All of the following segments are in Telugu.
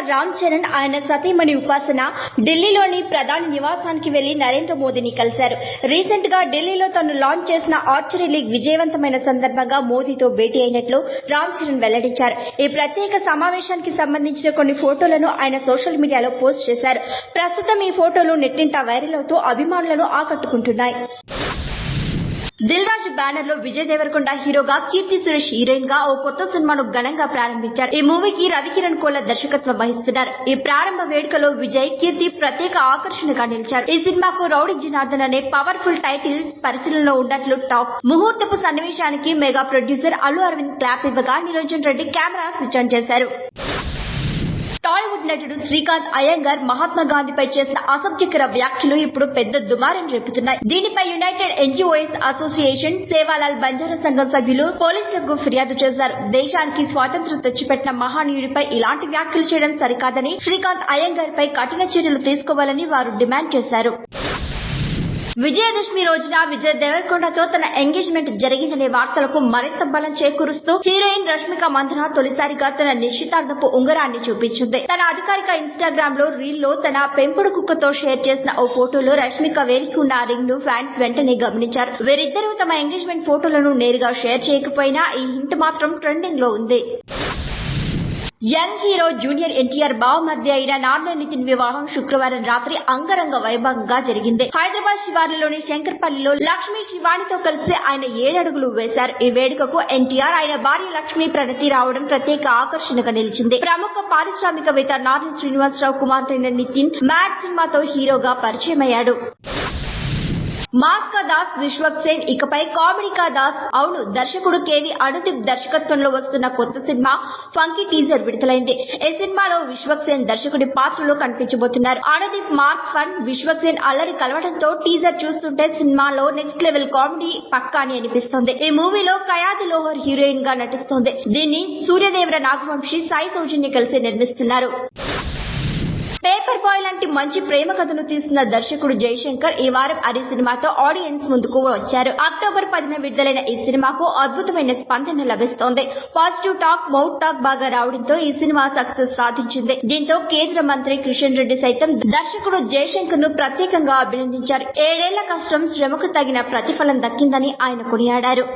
రామ్ చరణ్ ఆయన సతీమణి ఉపాసన ఢిల్లీలోని ప్రధాని నివాసానికి వెళ్ళి నరేంద్ర మోదీని కలిశారు. రీసెంట్గా ఢిల్లీలో తాను లాంచ్ చేసిన ఆర్చరీ లీగ్ విజయవంతమైన సందర్భంగా మోదీతో భేటీ అయినట్లు రామ్ చరణ్ వెల్లడించారు. ఈ ప్రత్యేక సమావేశానికి సంబంధించిన కొన్ని ఫోటోలను ఆయన సోషల్ మీడియాలో పోస్ట్ చేశారు. ప్రస్తుతం ఈ ఫోటోలు నెట్టింట వైరల్ అవుతూ అభిమానులను ఆకట్టుకుంటున్నాయి. దిల్ రాజు బ్యానర్లో విజయ్ దేవరకొండ హీరోగా కీర్తి సురేష్ హీరోయిన్గా ఓ కొత్త సినిమాను ఘనంగా ప్రారంభించారు. ఈ మూవీకి రవికిరణ్ కోల దర్శకత్వం వహిస్తున్నారు. ఈ ప్రారంభ వేడుకలో విజయ్ కీర్తి ప్రత్యేక ఆకర్షణగా నిలిచారు. ఈ సినిమాకు రౌడీ జనార్దన్ అనే పవర్ఫుల్ టైటిల్ పరిశీలనలో ఉన్నట్లు టాక్. ముహూర్తపు సన్నివేశానికి mega producer Allu Aravind clap ఇవ్వగా Niranjan Reddy camera switch on చేశారు. నటుడు శ్రీకాంత్ అయ్యంగార్ మహాత్మా గాంధీపై చేసిన అసభ్యకర వ్యాఖ్యలు ఇప్పుడు పెద్ద దుమారం రేపుతున్నాయి. దీనిపై united NGOs association Sevalal Banjara సంఘం సభ్యులు పోలీసులకు ఫిర్యాదు చేశారు. దేశానికి స్వాతంత్ర్యం తెచ్చిపెట్టిన మహానీయుడిపై ఇలాంటి వ్యాఖ్యలు చేయడం సరికాదని శ్రీకాంత్ అయ్యంగార్ పై కఠిన చర్యలు తీసుకోవాలని వారు డిమాండ్ చేశారు. విజయదశమి రోజున విజయ్ దేవరకొండతో తన ఎంగేజ్మెంట్ జరిగిందనే వార్తలకు మరింత బలం చేకూరుస్తూ హీరోయిన్ రష్మిక మంధన తొలిసారిగా తన నిశ్చితార్థపు ఉంగరాన్ని చూపించింది. తన అధికారిక ఇన్స్టాగ్రామ్లో రీల్లో తన పెంపుడు కుక్కతో షేర్ చేసిన ఓ ఫోటోలో రష్మిక వేలికి రింగ్ను ఫ్యాన్స్ వెంటనే గమనించారు. వీరిద్దరూ తమ ఎంగేజ్మెంట్ ఫోటోలను నేరుగా షేర్ చేయకపోయినా ఈ హింట్ మాత్రం ట్రెండింగ్లో ఉంది. యంగ్ హీరో జూనియర్ ఎన్టీఆర్ బావమర్ది అయిన నాన్న నితిన్ వివాహం శుక్రవారం రాత్రి అంగరంగ వైభవంగా జరిగింది హైదరాబాద్ శివార్లలోని శంకర్పల్లిలో లక్ష్మీ శివానితో కలిసి ఆయన ఏడడుగులు వేశారు. ఈ వేడుకకు ఎన్టీఆర్ ఆయన భార్య లక్ష్మీ ప్రణతి రావడం ప్రత్యేక ఆకర్షణగా నిలిచింది. ప్రముఖ పారిశ్రామికవేత్త నార్ని శ్రీనివాసరావు కుమార్తె నితిన్ మ్యాడ్ సినిమాతో హీరోగా పరిచయమయ్యాడు. మాస్కా దాస్ విశ్వక్ సేన్ ఇకపై కామెడీకా దాస్. అవును దర్శకుడు కేవి అనుదీప్ దర్శకత్వంలో వస్తున్న కొత్త సినిమా ఫంకీ టీజర్ విడుదలైంది. ఈ సినిమాలో విశ్వక్ సేన్ దర్శకుడి పాత్రలో కనిపించబోతున్నారు. అనుదీప్ మార్క్ ఫన్ విశ్వక్ సేన్ అల్లరి కలవడంతో టీజర్ చూస్తుంటే సినిమాలో నెక్స్ట్ లెవెల్ కామెడీ పక్కా అని అనిపిస్తోంది. ఈ మూవీలో కయాది లోహర్ హీరోయిన్గా నటిస్తోంది. దీన్ని సూర్యదేవర నాగవంశి సాయి సౌజన్య కలిసి నిర్మిస్తున్నారు. పేపర్ బాయ్ లాంటి మంచి ప్రేమ కథను తీసిన దర్శకుడు జయశంకర్ ఈ వారం అరి సినిమాతో ఆడియన్స్ ముందుకు వచ్చారు. అక్టోబర్ పదిన విడుదలైన ఈ సినిమాకు అద్భుతమైన స్పందన లభిస్తోంది. పాజిటివ్ టాక్ మౌత్ టాక్ బాగా రావడంతో ఈ సినిమా సక్సెస్ సాధించింది. దీంతో కేంద్ర మంత్రి కిషన్ రెడ్డి సైతం దర్శకుడు జయశంకర్ను ప్రత్యేకంగా అభినందించారు. ఏడేళ్ళ కష్టం శ్రమకు తగిన ప్రతిఫలం దక్కిందని ఆయన కొనియాడారు.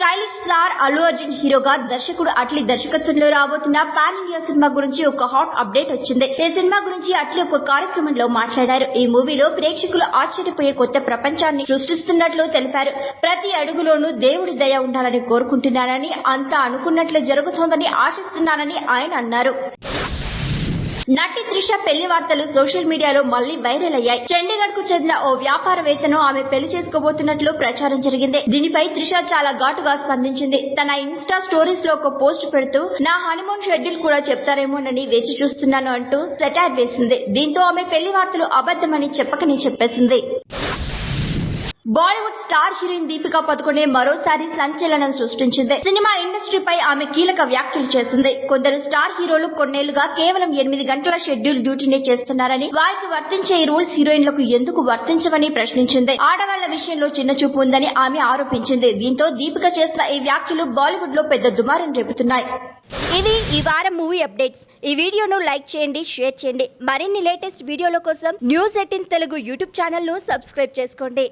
స్టైలిష్ స్టార్ అల్లు అర్జున్ హీరోగా దర్శకుడు అట్లీ దర్శకత్వంలో రాబోతున్న పాన్ ఇండియా సినిమా గురించి ఒక హాట్ అప్డేట్ వచ్చింది. ఈ సినిమా గురించి అట్లీ ఒక కార్యక్రమంలో మాట్లాడారు. ఈ మూవీలో ప్రేక్షకులు ఆశ్చర్యపోయే కొత్త ప్రపంచాన్ని సృష్టిస్తున్నట్లు తెలిపారు. ప్రతి అడుగులోనూ దేవుడి దయ ఉండాలని కోరుకుంటున్నానని అంతా అనుకున్నట్లు జరుగుతోందని ఆశిస్తున్నానని ఆయన అన్నారు. నటి త్రిష పెళ్ళి వార్తలు సోషల్ మీడియాలో మళ్ళీ వైరల్ అయ్యాయి. చండీగఢ్కు చెందిన ఓ వ్యాపారవేత్తను ఆమె పెళ్ళి చేసుకోబోతున్నట్లు ప్రచారం జరిగింది. దీనిపై త్రిష చాలా ఘాటుగా స్పందించింది. తన ఇన్స్టా స్టోరీస్లో ఒక పోస్ట్ పెడుతూ నా హనీమూన్ షెడ్యూల్ కూడా చెప్తారేమోనని వేచి చూస్తున్నాను అంటూ సెటార్ వేసింది. దీంతో ఆమె పెళ్ళి వార్తలు అబద్దమని చెప్పకనే చెప్పేసింది. Bollywood star heroine Deepika Padukone మరోసారి సంచలనం సృష్టించింది. సినిమా ఇండస్ట్రీపై ఆమె కీలక వ్యాఖ్యలు చేసింది. కొందరు స్టార్ హీరోలు కొన్నేళ్ళుగా కేవలం ఎనిమిది గంటల షెడ్యూల్ డ్యూటీనే చేస్తున్నారని వారికి వర్తించే ఈ రూల్స్ హీరోయిన్లకు ఎందుకు వర్తించవని ప్రశ్నించింది. ఆడవాళ్ళ విషయంలో చిన్న చూపు ఉందని ఆమె ఆరోపించింది. దీంతో దీపిక చేసిన ఈ వ్యాఖ్యలు బాలీవుడ్లో పెద్ద దుమారం రేపుతున్నాయి. ఇవి ఈ వారం మూవీ అప్డేట్స్. ఈ వీడియోను లైక్ చేయండి షేర్ చేయండి. మరిన్ని లేటెస్ట్ వీడియోల కోసం న్యూస్ ఎయిటీన్ తెలుగు యూట్యూబ్ ఛానల్ను సబ్స్క్రైబ్ చేసుకోండి.